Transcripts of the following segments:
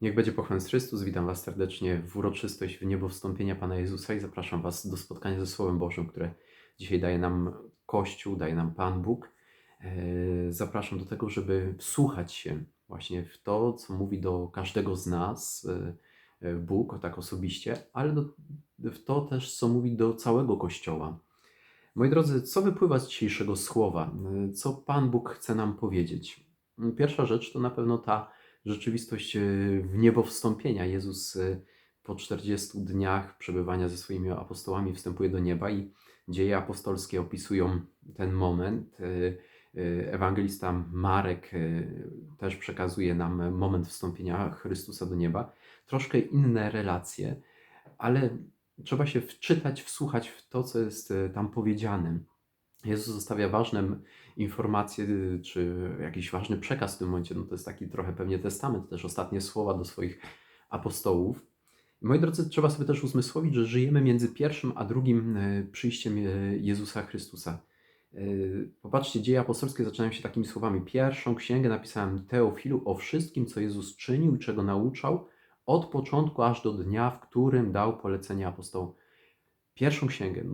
Niech będzie pochwalony Chrystus. Witam Was serdecznie w uroczystość w niebo wstąpienia Pana Jezusa i zapraszam Was do spotkania ze Słowem Bożym, które dzisiaj daje nam Kościół, daje nam Pan Bóg. E, Zapraszam do tego, żeby wsłuchać się właśnie w to, co mówi do każdego z nas e, e, Bóg, tak osobiście, ale do, w to też, co mówi do całego Kościoła. Moi drodzy, co wypływa z dzisiejszego słowa? Co Pan Bóg chce nam powiedzieć? Pierwsza rzecz to na pewno ta rzeczywistość e, w niebo wstąpienia. Jezus e, po 40 dniach przebywania ze swoimi apostołami wstępuje do nieba i dzieje apostolskie opisują ten moment. E, Ewangelista Marek też przekazuje nam moment wstąpienia Chrystusa do nieba. Troszkę inne relacje, ale trzeba się wczytać, wsłuchać w to, co jest tam powiedziane. Jezus zostawia ważne informacje, czy jakiś ważny przekaz w tym momencie. No to jest taki trochę pewnie testament, też ostatnie słowa do swoich apostołów. Moi drodzy, trzeba sobie też uzmysłowić, że żyjemy między pierwszym a drugim e, przyjściem e, Jezusa Chrystusa. E, Popatrzcie, dzieje apostolskie zaczynają się takimi słowami. Pierwszą księgę napisałem Teofilu o wszystkim, co Jezus czynił i czego nauczał, od początku aż do dnia, w którym dał polecenie apostołom. Pierwszą księgę.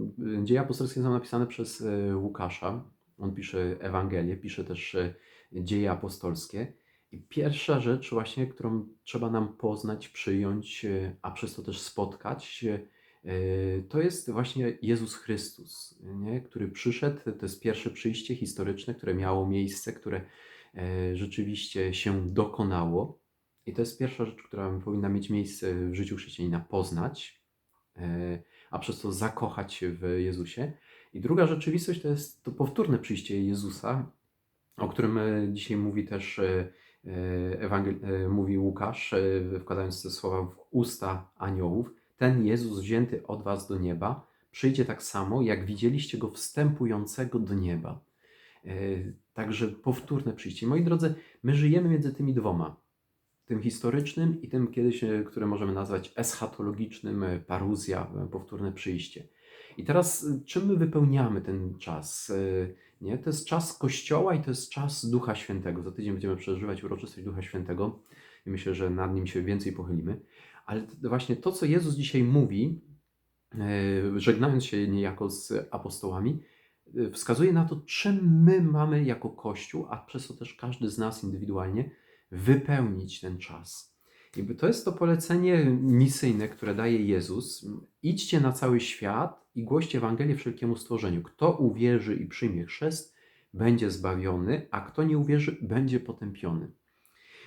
Dzieje apostolskie są napisane przez Łukasza. On pisze Ewangelię, pisze też e, dzieje apostolskie. I pierwsza rzecz właśnie, którą trzeba nam poznać, przyjąć, e, a przez to też spotkać, e, to jest właśnie Jezus Chrystus, nie? który przyszedł. To jest pierwsze przyjście historyczne, które miało miejsce, które rzeczywiście się dokonało. I to jest pierwsza rzecz, która powinna mieć miejsce w życiu chrześcijanina, poznać, a przez to zakochać się w Jezusie. I druga rzeczywistość to jest to powtórne przyjście Jezusa, o którym e, dzisiaj mówi też e, e, Ewangel- mówi Łukasz, wkładając te słowa w usta aniołów. Ten Jezus wzięty od was do nieba przyjdzie tak samo, jak widzieliście go wstępującego do nieba. Także powtórne przyjście. Moi drodzy, my żyjemy między tymi dwoma. Tym historycznym i tym kiedyś, które możemy nazwać eschatologicznym, paruzja, powtórne przyjście. I teraz e, czym my wypełniamy ten czas? E, Nie? To jest czas Kościoła i to jest czas Ducha Świętego. Za tydzień będziemy przeżywać uroczystość Ducha Świętego i myślę, że nad nim się więcej pochylimy. Ale to właśnie to, co Jezus dzisiaj mówi, e, żegnając się niejako z apostołami, wskazuje na to, czym my mamy jako Kościół, a przez to też każdy z nas indywidualnie wypełnić ten czas. I to jest to polecenie misyjne, które daje Jezus. Idźcie na cały świat i głoście Ewangelię wszelkiemu stworzeniu. Kto uwierzy i przyjmie chrzest, będzie zbawiony, a kto nie uwierzy, będzie potępiony.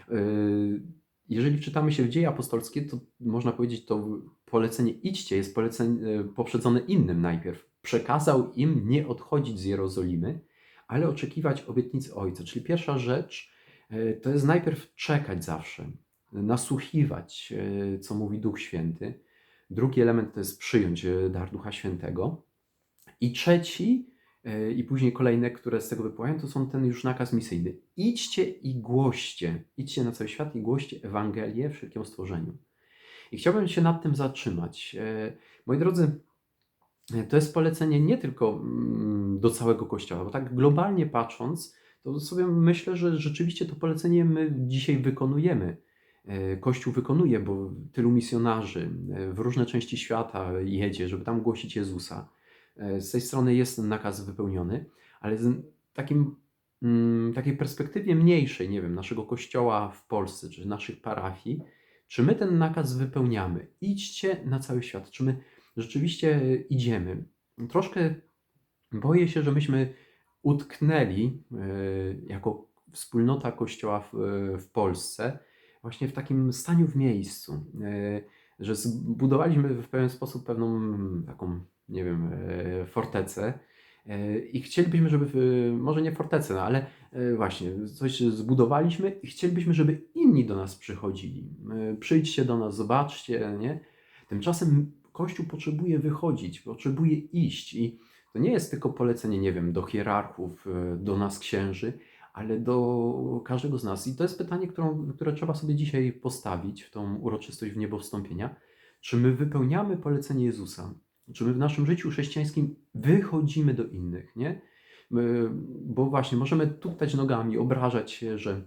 Yy, Jeżeli czytamy się w dzieje apostolskie, to można powiedzieć, to polecenie idźcie jest polecenie, yy, poprzedzone innym najpierw. Przekazał im nie odchodzić z Jerozolimy, ale oczekiwać obietnicy Ojca. Czyli pierwsza rzecz yy, to jest najpierw czekać zawsze, nasłuchiwać, co mówi Duch Święty. Drugi element to jest przyjąć yy, dar Ducha Świętego. I trzeci, yy, i później kolejne, które z tego wypływają, to są ten już nakaz misyjny. Idźcie i głoście, idźcie na cały świat i głoście Ewangelię wszelkiemu stworzeniu. I chciałbym się nad tym zatrzymać. E, Moi drodzy, e, to jest polecenie nie tylko mm, do całego Kościoła, bo tak globalnie patrząc, to sobie myślę, że rzeczywiście to polecenie my dzisiaj wykonujemy. E, Kościół wykonuje, bo tylu misjonarzy e, w różne części świata jedzie, żeby tam głosić Jezusa. E, Z tej strony jest ten nakaz wypełniony, ale z takim, mm, takiej perspektywie mniejszej, nie wiem, naszego kościoła w Polsce, czy naszych parafii, czy my ten nakaz wypełniamy? Idźcie na cały świat. Czy my rzeczywiście idziemy? Troszkę boję się, że myśmy utknęli jako wspólnota kościoła w, w Polsce właśnie w takim staniu w miejscu, e, że zbudowaliśmy w pewien sposób pewną taką, nie wiem, e, fortecę e, i chcielibyśmy, żeby, może nie fortecę, no, ale właśnie coś zbudowaliśmy i chcielibyśmy, żeby inni do nas przychodzili. Przyjdźcie do nas, zobaczcie, nie? Tymczasem Kościół potrzebuje wychodzić, potrzebuje iść i to nie jest tylko polecenie, nie wiem, do hierarchów, do nas księży, ale do każdego z nas. I to jest pytanie, którą, które trzeba sobie dzisiaj postawić w tą uroczystość w niebo wstąpienia. Czy my wypełniamy polecenie Jezusa? Czy my w naszym życiu chrześcijańskim wychodzimy do innych, nie? Bo właśnie możemy tuptać nogami, obrażać się, że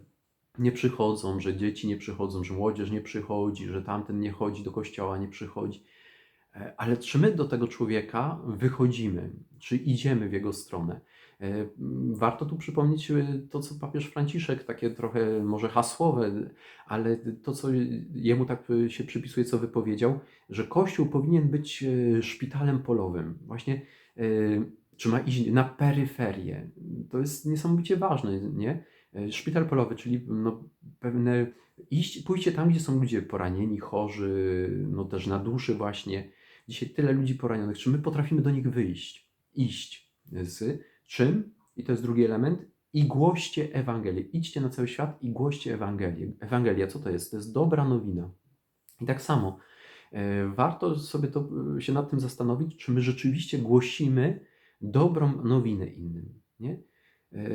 nie przychodzą, że dzieci nie przychodzą, że młodzież nie przychodzi, że tamten nie chodzi do kościoła, nie przychodzi. E, Ale czy my do tego człowieka wychodzimy, czy idziemy w jego stronę? E, Warto tu przypomnieć e, to, co papież Franciszek, takie trochę może hasłowe, ale to, co jemu tak e, się przypisuje, co wypowiedział, że Kościół powinien być szpitalem polowym. Właśnie, czy ma iść na peryferię. To jest niesamowicie ważne, nie? Szpital polowy, czyli no, pewne iść, pójście tam, gdzie są ludzie poranieni, chorzy, no też na duszy właśnie. Dzisiaj tyle ludzi poranionych. Czy my potrafimy do nich wyjść? Iść z czym? I to jest drugi element. I głoście Ewangelię. Idźcie na cały świat i głoście Ewangelię. Ewangelia, co to jest? To jest dobra nowina. I tak samo e, warto sobie to, e, się nad tym zastanowić, czy my rzeczywiście głosimy dobrą nowinę innym. Nie? E,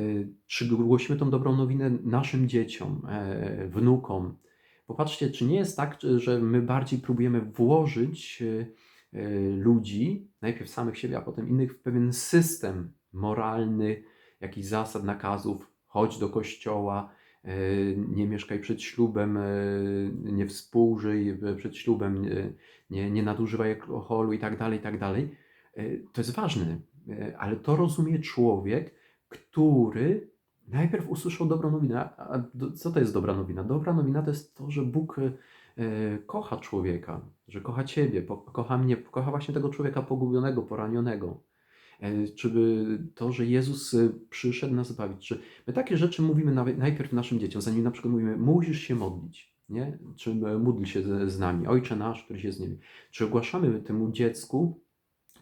Czy głosimy tą dobrą nowinę naszym dzieciom, wnukom? Popatrzcie, czy nie jest tak, że my bardziej próbujemy włożyć ludzi, najpierw samych siebie, a potem innych, w pewien system moralny, jakichś zasad, nakazów, chodź do kościoła, e, nie mieszkaj przed ślubem, e, nie współżyj e, przed ślubem, nie, nie, nie nadużywaj alkoholu i tak dalej, i tak dalej. E, To jest ważne, e, ale to rozumie człowiek, który najpierw usłyszał dobrą nowinę. A co to jest dobra nowina? Dobra nowina to jest to, że Bóg e, e, kocha człowieka, że kocha Ciebie, kocha mnie, kocha właśnie tego człowieka pogubionego, poranionego. E, Czy by to, że Jezus e, przyszedł nas zbawić. Czy my takie rzeczy mówimy najpierw naszym dzieciom, zanim na przykład mówimy, musisz się modlić, nie? Czy e, módl się z, nami, Ojcze nasz, który jest z niebie. Czy ogłaszamy temu dziecku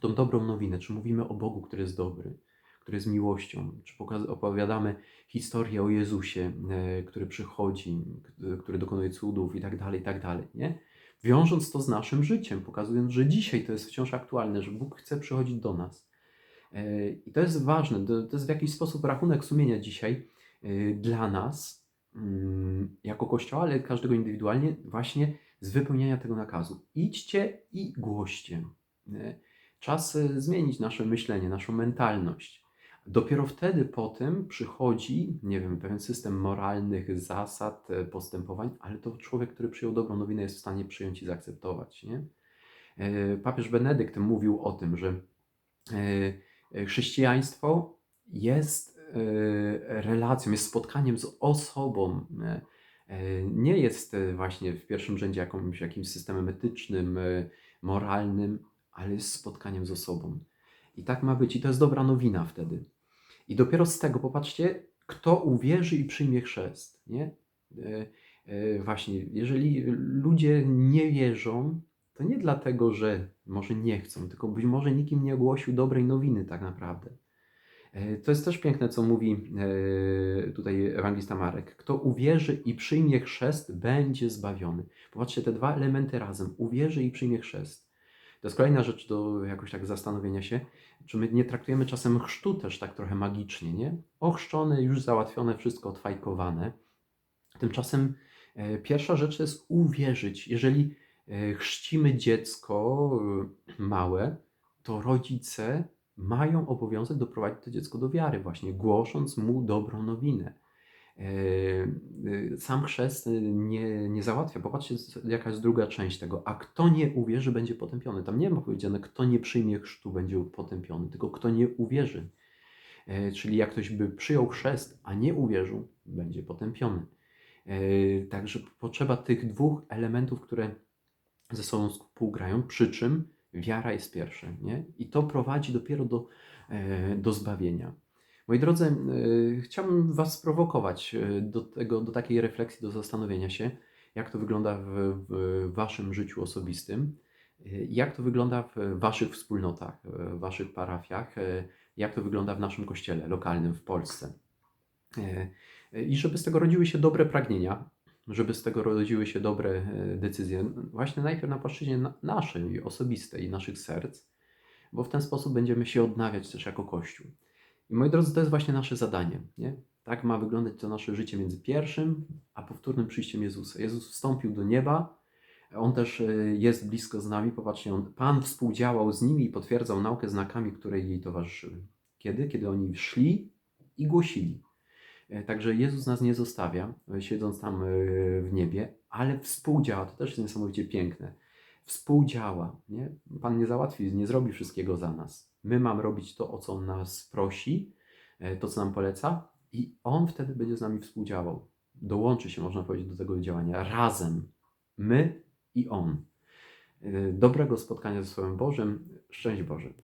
tą dobrą nowinę, czy mówimy o Bogu, który jest dobry, który jest miłością, czy opowiadamy historię o Jezusie, e, który przychodzi, który dokonuje cudów i tak dalej, i tak dalej, nie? Wiążąc to z naszym życiem, pokazując, że dzisiaj to jest wciąż aktualne, że Bóg chce przychodzić do nas. E, I to jest ważne, to, to jest w jakiś sposób rachunek sumienia dzisiaj e, dla nas, mm, jako Kościoła, ale każdego indywidualnie, właśnie z wypełniania tego nakazu. Idźcie i głoście. E, Czas zmienić nasze myślenie, naszą mentalność. Dopiero wtedy potem przychodzi, nie wiem, pewien system moralnych zasad, postępowań, ale to człowiek, który przyjął dobrą nowinę, jest w stanie przyjąć i zaakceptować. Nie? Papież Benedykt mówił o tym, że chrześcijaństwo jest e, relacją, jest spotkaniem z osobą. e, e, Nie jest e, właśnie w pierwszym rzędzie jakimś, jakimś systemem etycznym, e, moralnym, ale jest spotkaniem z osobą. I tak ma być. I to jest dobra nowina wtedy. I dopiero z tego, popatrzcie, kto uwierzy i przyjmie chrzest. Nie? E, e, właśnie, jeżeli ludzie nie wierzą, to nie dlatego, że może nie chcą, tylko być może nikim nie ogłosił dobrej nowiny tak naprawdę. E, To jest też piękne, co mówi e, tutaj ewangelista Marek. Kto uwierzy i przyjmie chrzest, będzie zbawiony. Popatrzcie, te dwa elementy razem. Uwierzy i przyjmie chrzest. To jest kolejna rzecz do jakoś tak zastanowienia się, czy my nie traktujemy czasem chrztu też tak trochę magicznie, nie? Ochrzczone, już załatwione, wszystko odfajkowane. Tymczasem e, pierwsza rzecz to jest uwierzyć. Jeżeli chrzcimy dziecko e, małe, to rodzice mają obowiązek doprowadzić to dziecko do wiary, właśnie głosząc mu dobrą nowinę. E, e, Sam chrzest e, nie, nie załatwia. Popatrzcie, jaka jest druga część tego. A kto nie uwierzy, będzie potępiony. Tam nie ma powiedziane, kto nie przyjmie chrztu, będzie potępiony, tylko kto nie uwierzy. E, Czyli jak ktoś by przyjął chrzest, a nie uwierzył, będzie potępiony. E, Także potrzeba tych dwóch elementów, które ze sobą współgrają, przy czym wiara jest pierwsza, nie? I to prowadzi dopiero do, e, do zbawienia. Moi drodzy, e, chciałbym Was sprowokować e, do, tego, do takiej refleksji, do zastanowienia się, jak to wygląda w, w Waszym życiu osobistym, jak to wygląda w Waszych wspólnotach, w Waszych parafiach, jak to wygląda w naszym kościele lokalnym w Polsce. I żeby z tego rodziły się dobre pragnienia, żeby z tego rodziły się dobre e, decyzje, właśnie najpierw na płaszczyźnie na- naszej, osobistej, naszych serc, bo w ten sposób będziemy się odnawiać też jako Kościół. I moi drodzy, to jest właśnie nasze zadanie. Nie? Tak ma wyglądać to nasze życie między pierwszym a powtórnym przyjściem Jezusa. Jezus wstąpił do nieba, On też e, jest blisko z nami. Popatrzcie, on, Pan współdziałał z nimi i potwierdzał naukę znakami, które jej towarzyszyły. Kiedy? Kiedy oni szli i głosili. E, Także Jezus nas nie zostawia, e, siedząc tam e, w niebie, ale współdziała. To też jest niesamowicie piękne. Współdziała. Nie? Pan nie załatwi, nie zrobi wszystkiego za nas. My mamy robić to, o co On nas prosi, to, co nam poleca, i On wtedy będzie z nami współdziałał. Dołączy się, można powiedzieć, do tego działania razem. My i On. Dobrego spotkania ze Słowem Bożym. Szczęść Boże.